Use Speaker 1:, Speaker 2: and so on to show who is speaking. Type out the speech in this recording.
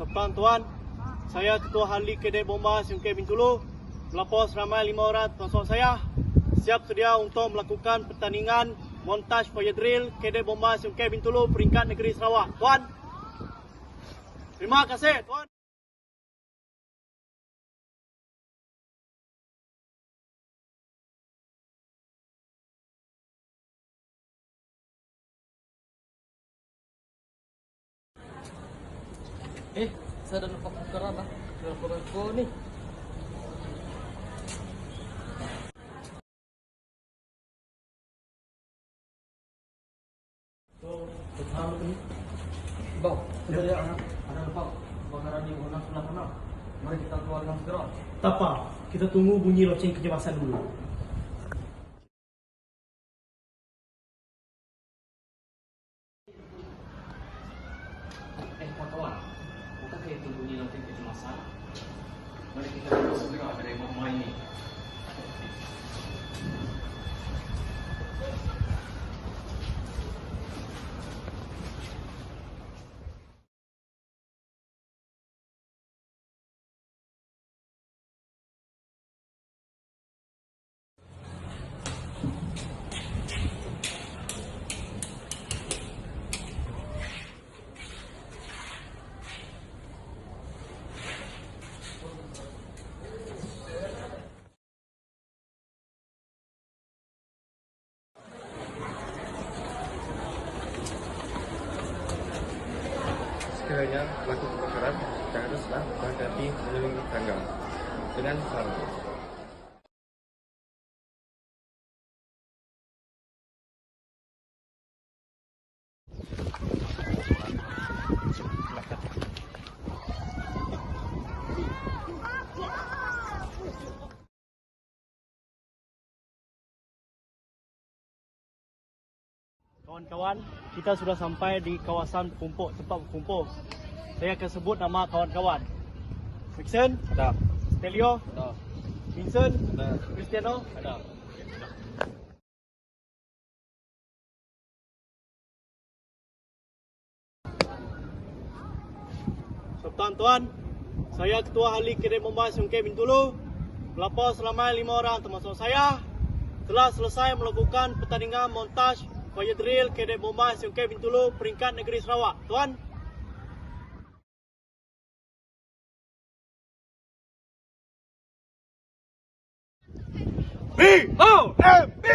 Speaker 1: Tuan-tuan, saya Ketua Ahli Kedai Bomba SMK Bintulu. Pelapor seramai lima orang termasuk saya siap sedia untuk melakukan pertandingan montaj fire drill Kedai Bomba SMK Bintulu peringkat negeri Sarawak. Tuan, terima kasih tuan.
Speaker 2: Eh, saya dah lupa keran lah. Dah lupa aku ni. Bang, sebenarnya ada lupa kebakaran di Gunung sebelah sana. Mari kita keluarkan segera.
Speaker 1: Tak apa, kita tunggu bunyi loceng kecemasan dulu.
Speaker 2: Eh, kawan-kawan. Bukankah itu bunyi lonceng kecemasan? Mari kita keluar segera rumah ini.
Speaker 3: Sekiranya pelaku kebakaran haruslah berhati-hati melindungi tangga dengan sarung.
Speaker 1: Kawan-kawan, kita sudah sampai di kawasan berkumpul, tempat berkumpul. Saya akan sebut nama kawan-kawan. Vixen,
Speaker 2: Ada.
Speaker 1: Stelio,
Speaker 2: Ada.
Speaker 1: Vincent,
Speaker 2: Ada.
Speaker 1: Cristiano.
Speaker 2: Ada.
Speaker 1: So, tuan-tuan, saya Ketua Ahli Kedai Bomba SMK Bintulu. Pelapor selama lima orang termasuk saya telah selesai melakukan pertandingan montaj fire drill Kedai Bomba SMK Bintulu peringkat negeri Sarawak. Tuan, B O M B